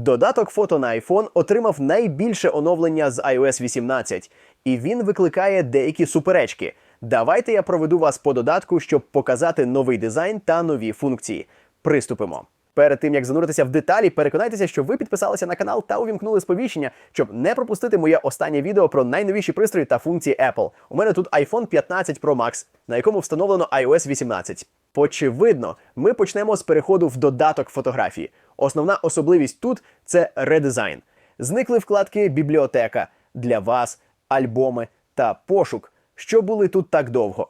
Додаток фото на iPhone отримав найбільше оновлення з iOS 18, і він викликає деякі суперечки. Давайте я проведу вас по додатку, щоб показати новий дизайн та нові функції. Приступимо. Перед тим як зануритися в деталі, переконайтеся, що ви підписалися на канал та увімкнули сповіщення, щоб не пропустити моє останнє відео про найновіші пристрої та функції Apple. У мене тут iPhone 15 Pro Max, на якому встановлено iOS 18. Очевидно, ми почнемо з переходу в додаток фотографії. Основна особливість тут це редизайн. Зникли вкладки бібліотека для вас, альбоми та пошук, що були тут так довго.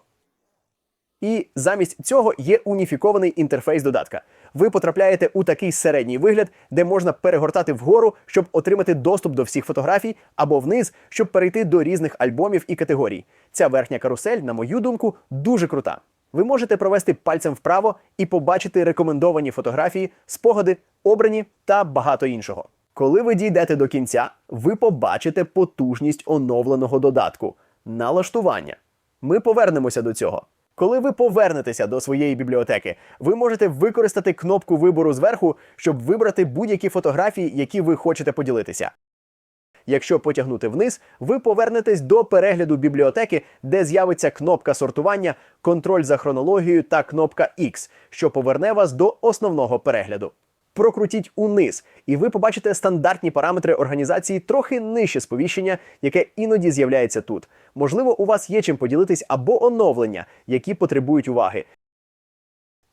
І замість цього є уніфікований інтерфейс додатка. Ви потрапляєте у такий середній вигляд, де можна перегортати вгору, щоб отримати доступ до всіх фотографій, або вниз, щоб перейти до різних альбомів і категорій. Ця верхня карусель, на мою думку, дуже крута. Ви можете провести пальцем вправо і побачити рекомендовані фотографії, спогади, обрані та багато іншого. Коли ви дійдете до кінця, ви побачите потужність оновленого додатку налаштування. Ми повернемося до цього. Коли ви повернетеся до своєї бібліотеки, ви можете використати кнопку вибору зверху, щоб вибрати будь-які фотографії, які ви хочете поділитися. Якщо потягнути вниз, ви повернетесь до перегляду бібліотеки, де з'явиться кнопка сортування, контроль за хронологією та кнопка X, що поверне вас до основного перегляду. Прокрутіть униз, і ви побачите стандартні параметри організації трохи нижче сповіщення, яке іноді з'являється тут. Можливо, у вас є чим поділитись або оновлення, які потребують уваги.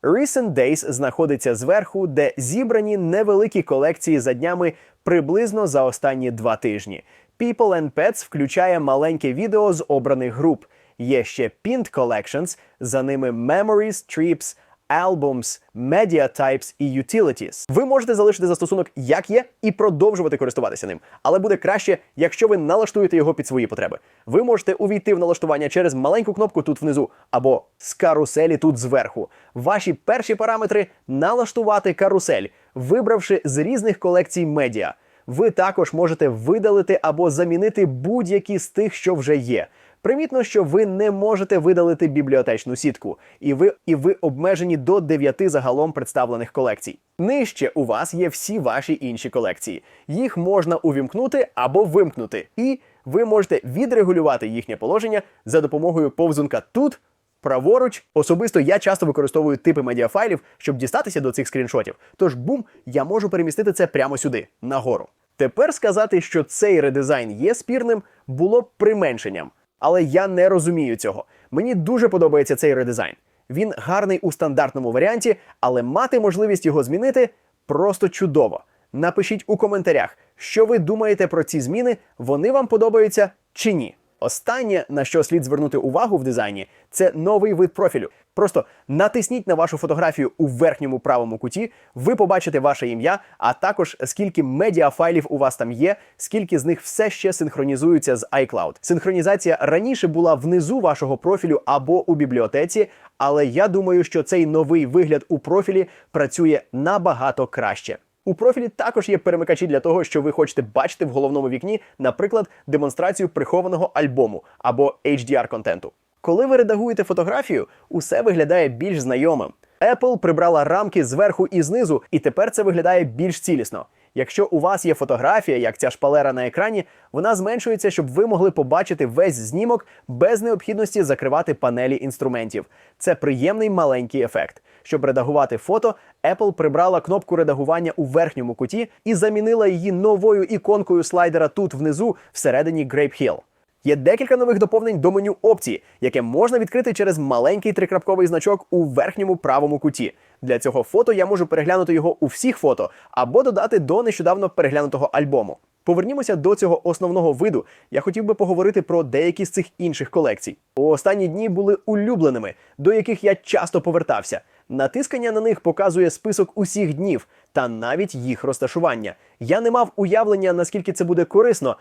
Recent Days знаходиться зверху, де зібрані невеликі колекції за днями приблизно за останні два тижні. People and Pets включає маленьке відео з обраних груп. Є ще Pinned Collections, за ними Memories, Trips, Albums, Media Types і Utilities. Ви можете залишити застосунок як є і продовжувати користуватися ним, але буде краще, якщо ви налаштуєте його під свої потреби. Ви можете увійти в налаштування через маленьку кнопку тут внизу або з каруселі тут зверху. Ваші перші параметри налаштувати карусель, вибравши з різних колекцій медіа. Ви також можете видалити або замінити будь-які з тих, що вже є. Примітно, що ви не можете видалити бібліотечну сітку, і ви і ви обмежені до 9 загалом представлених колекцій. Нижче у вас є всі ваші інші колекції. Їх можна увімкнути або вимкнути, і ви можете відрегулювати їхнє положення за допомогою повзунка тут. Праворуч, особисто я часто використовую типи медіафайлів, щоб дістатися до цих скріншотів. Тож бум, я можу перемістити це прямо сюди, нагору. Тепер сказати, що цей редизайн є спірним, було б применшенням. Але я не розумію цього. Мені дуже подобається цей редизайн. Він гарний у стандартному варіанті, але мати можливість його змінити просто чудово. Напишіть у коментарях, що ви думаєте про ці зміни, вони вам подобаються чи ні. Останнє, на що слід звернути увагу в дизайні, це новий вид профілю. Просто натисніть на вашу фотографію у верхньому правому куті, ви побачите ваше ім'я, а також скільки медіафайлів у вас там є, скільки з них все ще синхронізуються з iCloud. Синхронізація раніше була внизу вашого профілю або у бібліотеці, але я думаю, що цей новий вигляд у профілі працює набагато краще. У профілі також є перемикачі для того, що ви хочете бачити в головному вікні, наприклад, демонстрацію прихованого альбому або HDR контенту. Коли ви редагуєте фотографію, усе виглядає більш знайомим. Apple прибрала рамки зверху і знизу, і тепер це виглядає більш цілісно. Якщо у вас є фотографія, як ця шпалера на екрані, вона зменшується, щоб ви могли побачити весь знімок без необхідності закривати панелі інструментів. Це приємний маленький ефект. Щоб редагувати фото, Apple прибрала кнопку редагування у верхньому куті і замінила її новою іконкою слайдера тут внизу, всередині Grape Hill. Є декілька нових доповнень до меню опції, яке можна відкрити через маленький трикрапковий значок у верхньому правому куті. Для цього фото я можу переглянути його у всіх фото або додати до нещодавно переглянутого альбому. Повернімося до цього основного виду. Я хотів би поговорити про деякі з цих інших колекцій. Останні дні були улюбленими, до яких я часто повертався. Натискання на них показує список усіх днів та навіть їх розташування. Я не мав уявлення, наскільки це буде корисно,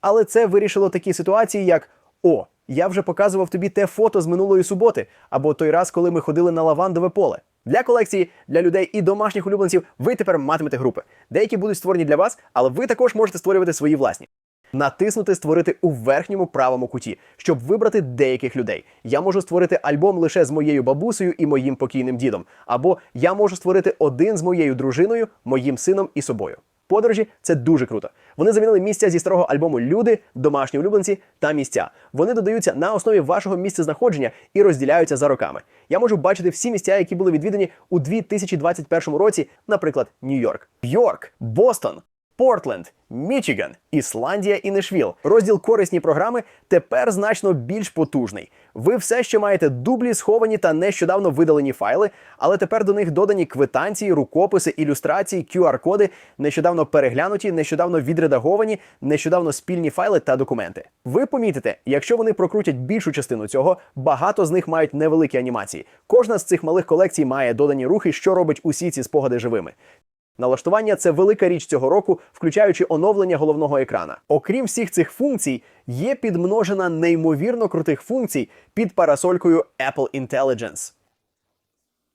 але це вирішило такі ситуації, як О, я вже показував тобі те фото з минулої суботи, або той раз, коли ми ходили на лавандове поле. Для колекції, для людей і домашніх улюбленців ви тепер матимете групи. Деякі будуть створені для вас, але ви також можете створювати свої власні. Натиснути Створити у верхньому правому куті, щоб вибрати деяких людей. Я можу створити альбом лише з моєю бабусею і моїм покійним дідом. Або я можу створити один з моєю дружиною, моїм сином і собою. Подорожі це дуже круто. Вони замінили місця зі старого альбому Люди, домашні улюбленці та місця. Вони додаються на основі вашого місця знаходження і розділяються за роками. Я можу бачити всі місця, які були відвідані у 2021 році, наприклад, Нью-Йорк, Йорк, Бостон. Портленд, Мічиган, Ісландія і Нешвіл. Розділ корисні програми тепер значно більш потужний. Ви все ще маєте дублі, сховані та нещодавно видалені файли, але тепер до них додані квитанції, рукописи, ілюстрації, QR-коди, нещодавно переглянуті, нещодавно відредаговані, нещодавно спільні файли та документи. Ви помітите, якщо вони прокрутять більшу частину цього, багато з них мають невеликі анімації. Кожна з цих малих колекцій має додані рухи, що робить усі ці спогади живими. Налаштування це велика річ цього року, включаючи оновлення головного екрана. Окрім всіх цих функцій, є підмножена неймовірно крутих функцій під парасолькою Apple Intelligence.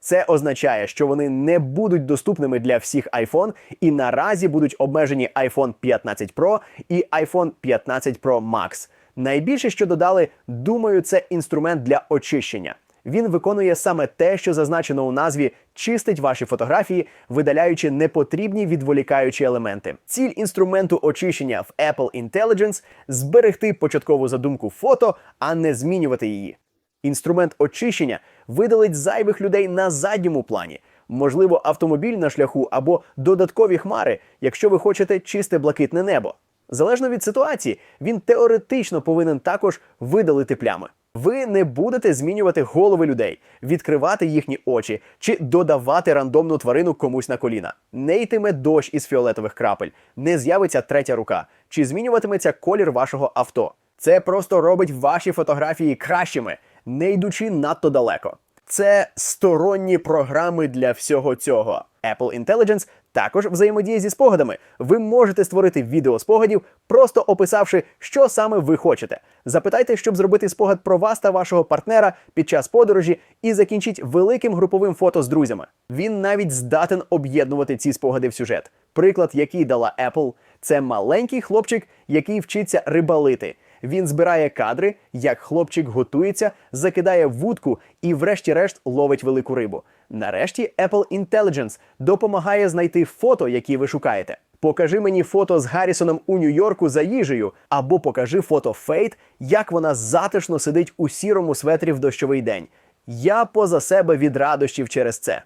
Це означає, що вони не будуть доступними для всіх iPhone і наразі будуть обмежені iPhone 15 Pro і iPhone 15 Pro Max. Найбільше, що додали, думаю, це інструмент для очищення. Він виконує саме те, що зазначено у назві чистить ваші фотографії, видаляючи непотрібні відволікаючі елементи. Ціль інструменту очищення в Apple Intelligence зберегти початкову задумку фото, а не змінювати її. Інструмент очищення видалить зайвих людей на задньому плані, можливо, автомобіль на шляху або додаткові хмари, якщо ви хочете чисте блакитне небо. Залежно від ситуації, він теоретично повинен також видалити плями. Ви не будете змінювати голови людей, відкривати їхні очі чи додавати рандомну тварину комусь на коліна. Не йтиме дощ із фіолетових крапель, не з'явиться третя рука, чи змінюватиметься колір вашого авто. Це просто робить ваші фотографії кращими, не йдучи надто далеко. Це сторонні програми для всього цього. Apple Intelligence також взаємодіє зі спогадами. Ви можете створити відео спогадів, просто описавши, що саме ви хочете. Запитайте, щоб зробити спогад про вас та вашого партнера під час подорожі, і закінчіть великим груповим фото з друзями. Він навіть здатен об'єднувати ці спогади в сюжет. Приклад, який дала Apple, це маленький хлопчик, який вчиться рибалити. Він збирає кадри, як хлопчик готується, закидає вудку і, врешті-решт, ловить велику рибу. Нарешті Apple Intelligence допомагає знайти фото, які ви шукаєте. Покажи мені фото з Гаррісоном у Нью-Йорку за їжею, або покажи фото Фейт, як вона затишно сидить у сірому светрі в дощовий день. Я поза себе від радощів через це.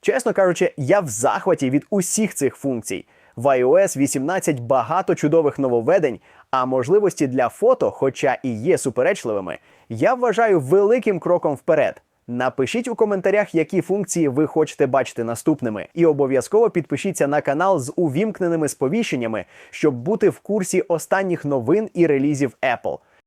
Чесно кажучи, я в захваті від усіх цих функцій. В iOS 18 багато чудових нововведень, а можливості для фото, хоча і є суперечливими, я вважаю великим кроком вперед. Напишіть у коментарях, які функції ви хочете бачити наступними, і обов'язково підпишіться на канал з увімкненими сповіщеннями, щоб бути в курсі останніх новин і релізів Apple.